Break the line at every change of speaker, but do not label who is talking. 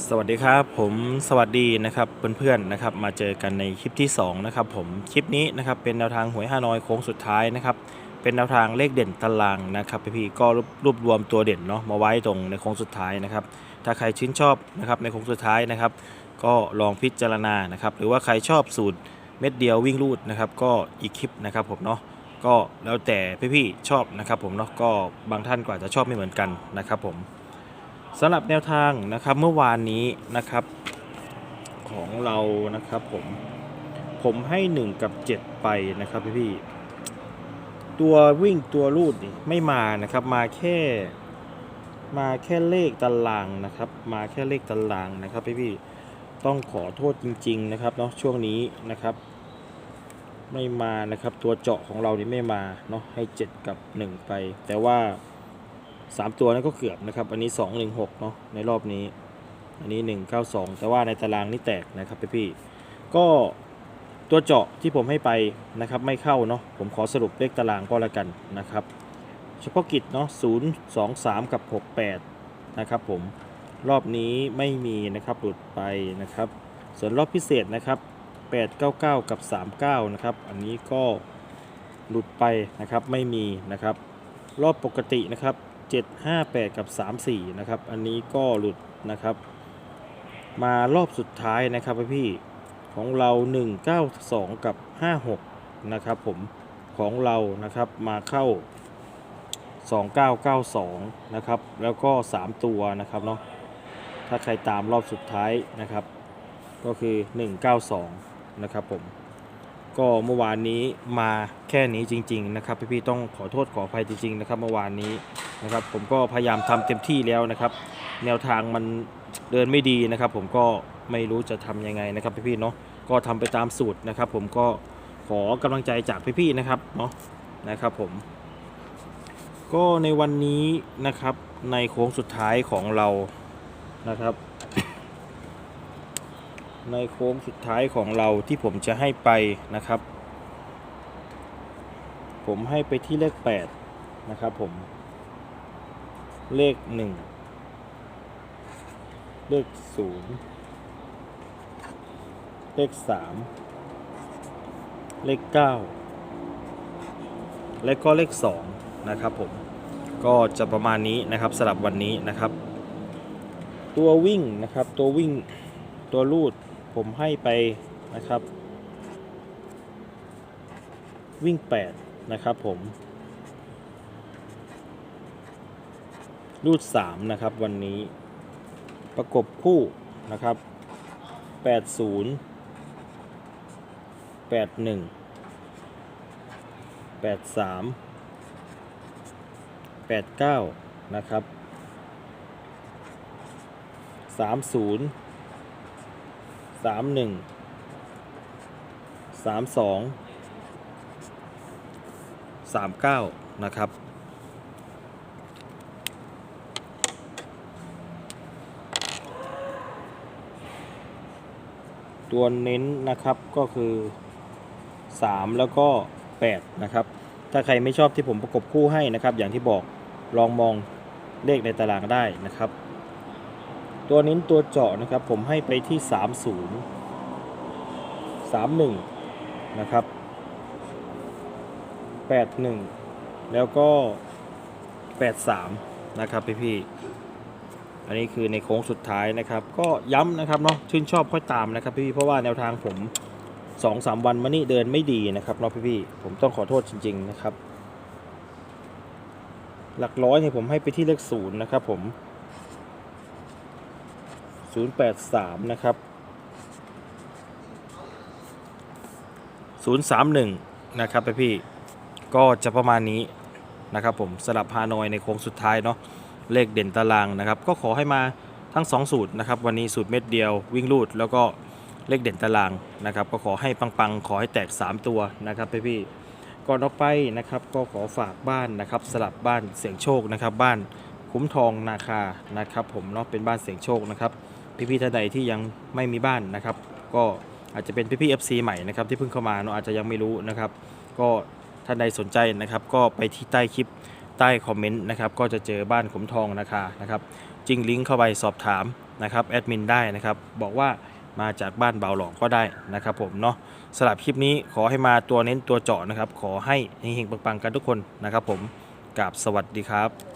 สวัสดีครับผมสวัสดีนะครับเพื่อนๆนะครับมาเจอกันในคลิปที่2นะครับผมคลิปนี้นะครับเป็นแนวทางหวยฮานอยโค้งสุดท้ายนะครับเป็นแนวทางเลขเด่นตารางนะครับพี่ๆก็รวบรวมตัวเด่นเนาะมาไว้ตรงในโค้งสุดท้ายนะครับถ้าใครชื่นชอบนะครับในโค้งสุดท้ายนะครับก็ลองพิจารณานะครับหรือว่าใครชอบสูตรเม็ดเดียววิ่งรูดนะครับก็อีกคลิปนะครับผมเนาะก็แล้วแต่พี่ๆชอบนะครับผมเนาะก็บางท่านก็อาจจะชอบไม่เหมือนกันนะครับผม สำหรับแนวทางนะครับเมื่อวานนี้นะครับของเรานะครับผมผมให้ 1 กับ 7 ไปนะครับพี่พี่ตัววิ่งตัวรูดนี่ไม่มานะครับมาแค่มาแค่เลขตารางนะครับ มาแค่เลขตารางนะครับพี่พี่ต้องขอโทษจริง ๆ นะครับเนาะช่วงนี้นะครับ ไม่มานะครับตัวเจาะของเรานี่ไม่มาเนาะให้ 7 กับ 1 ไป แต่ว่า สามตัวนั้นก็เกือบนะครับ อันนี้สองหนึ่งหกเนาะในรอบนี้ อันนี้หนึ่งเก้าสองแต่ว่าในตารางนี่แตกนะครับพี่พี่ก็ตัวเจาะที่ผมให้ไปนะครับไม่เข้าเนาะผมขอสรุปเลขตารางก็แล้วกันนะครับ เฉพาะกิจเนาะศูนย์สองสามกับหกแปดนะครับผมรอบนี้ไม่มีนะครับหลุดไปนะครับ ส่วนรอบพิเศษนะครับแปดเก้าเก้ากับสามเก้านะครับอันนี้ก็หลุดไปนะครับไม่มีนะครับ รอบปกตินะครับ 758 กับ 34 นะครับ อันนี้ก็หลุดนะครับ มารอบสุดท้ายนะครับพี่ของเรา 192 กับ 56 นะครับผมของเรานะครับมาเข้า 2992 นะครับ แล้วก็ 3 ตัวนะครับเนาะถ้าใครตามรอบสุดท้ายนะครับ ก็คือ 192 นะครับผมก็เมื่อวานนี้มาแค่นี้จริง ๆ นะครับ พี่ๆต้องขอโทษขออภัยจริง ๆ นะครับ เมื่อวานนี้ นะครับ ผมก็พยายามทำเต็มที่แล้วนะครับ แนวทางมันเดินไม่ดีนะครับ ผมก็ไม่รู้จะทำยังไงนะครับพี่ๆเนาะก็ทำไปตามสูตรนะครับ ผมก็ขอกำลังใจจากพี่ๆนะครับเนาะนะครับผม ก็ในวันนี้นะครับในโค้งสุดท้ายของเรานะครับ ในโค้งสุดท้ายของเราที่ผมจะให้ไปนะครับ ผมให้ไปที่เลข8นะครับผม เลข1เลข0เลข3เลข9และก็เลข2นะครับผม ก็จะประมาณนี้นะครับสำหรับวันนี้นะครับ ตัววิ่งนะครับตัววิ่งตัวลูดผมให้ไปนะครับ วิ่ง 8 นะครับผม รูด 3 นะครับ วันนี้ประกบคู่นะครับ 80 81 83 89 นะครับ 30 31 32 39 นะครับ ตัวเน้นนะครับก็คือ 3 แล้วก็ 8 นะครับ ถ้าใครไม่ชอบที่ผมประกบคู่ให้นะครับ อย่างที่บอกลองมองเลขในตารางได้นะครับ ตัวเน้นตัวเจาะนะครับ ผมให้ไปที่ 30 31 นะครับ 81 แล้วก็ 83 นะครับพี่พี่ อันนี้คือในโค้งสุดท้ายนะครับ ก็ย้ำนะครับเนาะชื่นชอบค่อยตามนะครับพี่ๆเพราะว่าแนวทางผม2-3วันมานี่เดินไม่ดีนะครับเนาะพี่ๆผมต้องขอโทษจริง ๆนะครับ หลักร้อยเนี่ยผมให้ไปที่เลขศูนย์นะครับผม083นะครับ031นะครับพี่พี่ๆก็จะประมาณนี้นะครับผมสลับฮานอยในโค้งสุดท้ายเนาะ เลขเด่นตารางนะครับ ก็ขอให้มาทั้ง 2 สูตรนะครับ วันนี้สูตรเม็ดเดียววิ่งลูด แล้วก็เลขเด่นตารางนะครับ ก็ขอให้ปังๆ ขอให้แตก 3 ตัวนะครับพี่พี่ๆก่อนออกไปนะครับ ก็ขอฝากบ้านนะครับ สลับบ้านเสียงโชคนะครับ บ้านคุ้มทองนาคานะครับ ผมเนาะเป็นบ้านเสียงโชคนะครับ พี่ๆท่านใดที่ยังไม่มีบ้านนะครับ ก็อาจจะเป็นพี่ๆ FC ใหม่นะครับที่เพิ่งเข้ามาเนาะอาจจะยังไม่รู้นะครับ ก็ท่านใดสนใจนะครับ ก็ไปที่ใต้คลิป ใต้คอมเมนต์นะครับก็จะเจอบ้านขุมทองราคานะครับจิ้งลิงก์เข้าไปสอบถามนะครับแอดมินได้นะครับบอกว่ามาจากบ้านเบาหลอกก็ได้นะครับผมเนาะสำหรับคลิปนี้ขอให้มาตัวเน้นตัวเจาะนะครับ ขอให้เฮงๆปังๆกันทุกคนนะครับผมกราบสวัสดีครับ